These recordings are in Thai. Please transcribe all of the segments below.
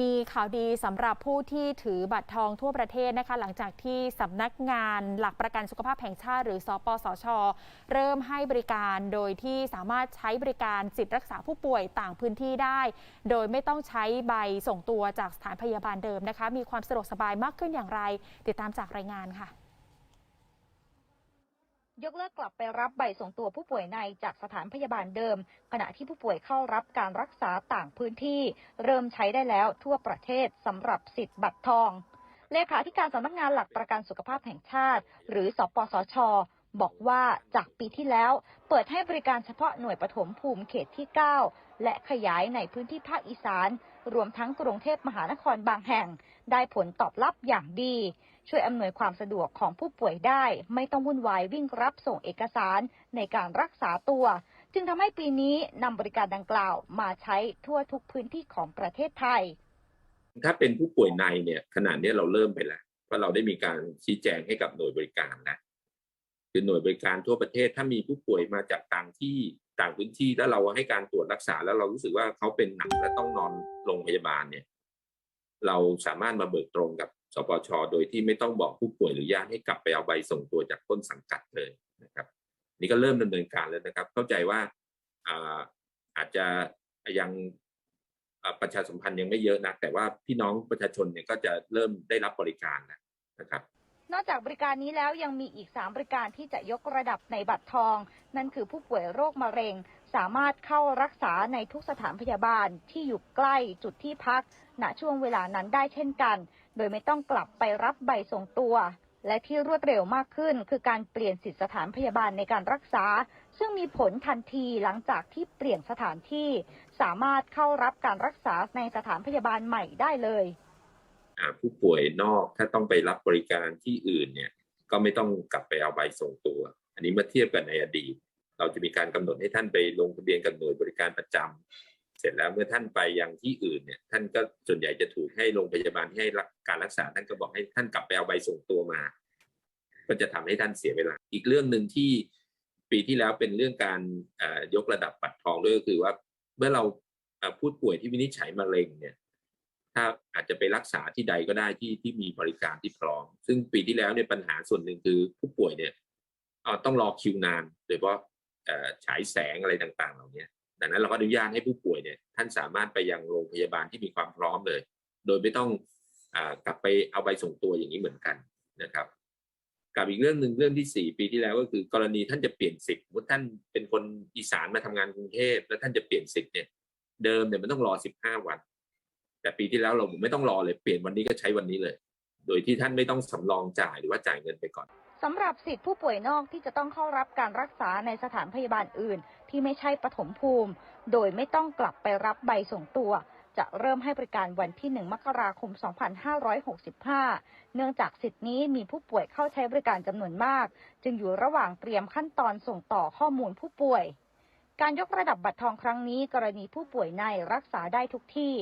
มีข่าวดีสำหรับผู้ที่ถือบัตรทองทั่วประเทศนะคะ หลังจากที่สำนักงานหลักประกันสุขภาพแห่งชาติ หรือสปสช เริ่มให้บริการโดยที่สามารถใช้บริการสิทธิรักษาผู้ป่วยต่างพื้นที่ได้ โดยไม่ต้องใช้ใบส่งตัวจากสถานพยาบาลเดิมนะคะ มีความสะดวกสบายมากขึ้นอย่างไร ติดตามจากรายงานค่ะ ยกเลิกกลับไปรับใบส่งตัวผู้ป่วยในจากสถานพยาบาลเดิม ขณะที่ผู้ป่วยเข้ารับการรักษาต่างพื้นที่ เริ่มใช้ได้แล้วทั่วประเทศสำหรับสิทธิ์บัตรทอง เลขาธิการสำนักงานหลักประกันสุขภาพแห่งชาติ หรือ สปสช บอกว่าจากปีที่แล้ว เปิดให้บริการเฉพาะหน่วยปฐมภูมิเขตที่ 9 และขยายในพื้นที่ภาคอีสาน รวมทั้งกรุงเทพมหานครบางแห่ง ได้ผลตอบรับอย่างดี ช่วยอำนวยความสะดวกของผู้ป่วยได้ ไม่ต้องวุ่นวายวิ่งรับส่งเอกสารในการรักษาตัว จึงทำให้ปีนี้นำบริการดังกล่าวมาใช้ทั่วทุกพื้นที่ของประเทศไทย ถ้าเป็นผู้ป่วยในเนี่ยขนาดนี้เราเริ่มไปแล้วเพราะเราได้มีการชี้แจงให้กับหน่วยบริการนะคือหน่วยบริการทั่วประเทศถ้ามีผู้ป่วยมาจากต่างที่ต่างพื้นที่แล้วเราให้การตรวจรักษาแล้วเรารู้สึกว่าเขาเป็นหนักและต้องนอนโรงพยาบาลเนี่ย เราสามารถมาเบิกตรงกับ สปชโดยที่ไม่ต้องบอกผู้ป่วยหรือญาติให้กลับไปเอาใบส่งตัวจากต้นสังกัดเลยนะครับ นี่ก็เริ่มดำเนินการแล้วนะครับ เข้าใจว่าอาอาจจะยังประชาสัมพันธ์ยังไม่เยอะนะแต่ว่าพี่น้องประชาชนเนี่ยก็จะเริ่มได้รับบริการแล้วนะครับนอกจากบริการนี้แล้วยังมีอีก 3 บริการที่จะยกระดับในบัตรทอง นั่นคือผู้ป่วยโรคมะเร็ง สามารถเข้ารักษาในทุกสถานพยาบาลที่อยู่ใกล้จุดที่พัก ณช่วงเวลานั้นได้เช่นกัน โดยไม่ต้องกลับไปรับใบส่งตัว และที่รวดเร็วมากขึ้น คือการเปลี่ยนสิทธิสถานพยาบาลในการรักษา ซึ่งมีผลทันทีหลังจากที่เปลี่ยนสถานที่ สามารถเข้ารับการรักษาในสถานพยาบาลใหม่ได้เลยผู้ป่วยนอกถ้าต้องไปรับบริการที่อื่นเนี่ยก็ไม่ต้องกลับไปเอาใบส่งตัว อันนี้มื่อเทียบกันในอดีต เราจะมีการกำหนดให้ท่านไปลงทะเบียนกับหน่วยบริการประจำเสร็จแล้วเมื่อท่านไปยังที่อื่นเนี่ยท่านก็ส่วนใหญ่จะถูกให้โรงพยาบาลให้การรักษา ท่านก็บอกให้ท่านกลับไปเอาใบส่งตัวมา ก็จะทำให้ท่านเสียเวลา อีกเรื่องหนึ่งที่ปีที่แล้วเป็นเรื่องการยกระดับบัตรทองด้วยก็คือว่าเมื่อเราเอ่อผู้ป่วยที่วินิจฉัยมะเร็งเนี่ยถ้าอาจจะไปรักษาที่ใดก็ได้ที่ที่มีบริการที่พร้อม ซึ่งปีที่แล้วเนี่ยปัญหาส่วนหนึ่งคือผู้ป่วยเนี่ยต้องรอคิวนานโดยเฉพาะ ฉายแสงอะไรต่างๆ เหล่านี้ดังนั้นเราก็อนุญาตให้ผู้ป่วยเนี่ยท่านสามารถไปยังโรงพยาบาลที่มีความพร้อมเลย โดยไม่ต้องอกลับไปเอาใบส่งตัวอย่างนี้เหมือนกันนะครับ กับอีกเรื่องหนึ่งเรื่องที่สี่ปีที่แล้วก็คือกรณีท่านจะเปลี่ยนสิทธิ์สมมติท่านเป็นคนอีสานมาทำงานกรุงเทพแล้วท่านจะเปลี่ยนสิทธิ์เนี่ยเดิมเนี่ยมันต้องรอสิบห้าวัน แต่ปีที่แล้วเราไม่ต้องรอเลยเปลี่ยนวันนี้ก็ใช้วันนี้เลย โดยที่ท่านไม่ต้องสำรองจ่ายหรือว่าจ่ายเงินไปก่อน สำหรับสิทธิผู้ป่วยนอกที่จะต้องเข้ารับการรักษาในสถานพยาบาลอื่น ที่ไม่ใช่ปฐมภูมิ โดยไม่ต้องกลับไปรับใบส่งตัว จะเริ่มให้บริการวันที่ 1 มกราคม 2565 เนื่องจากสิทธินี้มีผู้ป่วยเข้าใช้บริการจำนวนมาก จึงอยู่ระหว่างเตรียมขั้นตอนส่งต่อข้อมูลผู้ป่วยการยกระดับบัตรทองครั้งนี้ กรณีผู้ป่วยในรักษาได้ทุกที่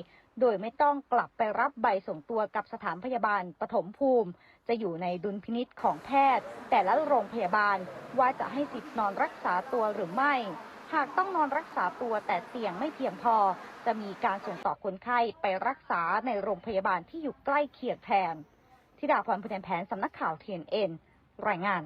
โดยไม่ต้องกลับไปรับใบส่งตัวกับสถานพยาบาลปฐมภูมิ จะอยู่ในดุลพินิษของแพทย์ แต่ละโรงพยาบาลว่าจะให้สิทธิ์นอนรักษาตัวหรือไม่ หากต้องนอนรักษาตัวแต่เตียงไม่เพียงพอ จะมีการส่งต่อคนไข้ไปรักษาในโรงพยาบาลที่อยู่ใกล้เคียงแทนธิดาพรพุทธแผนสำนักข่าว TNN รายงาน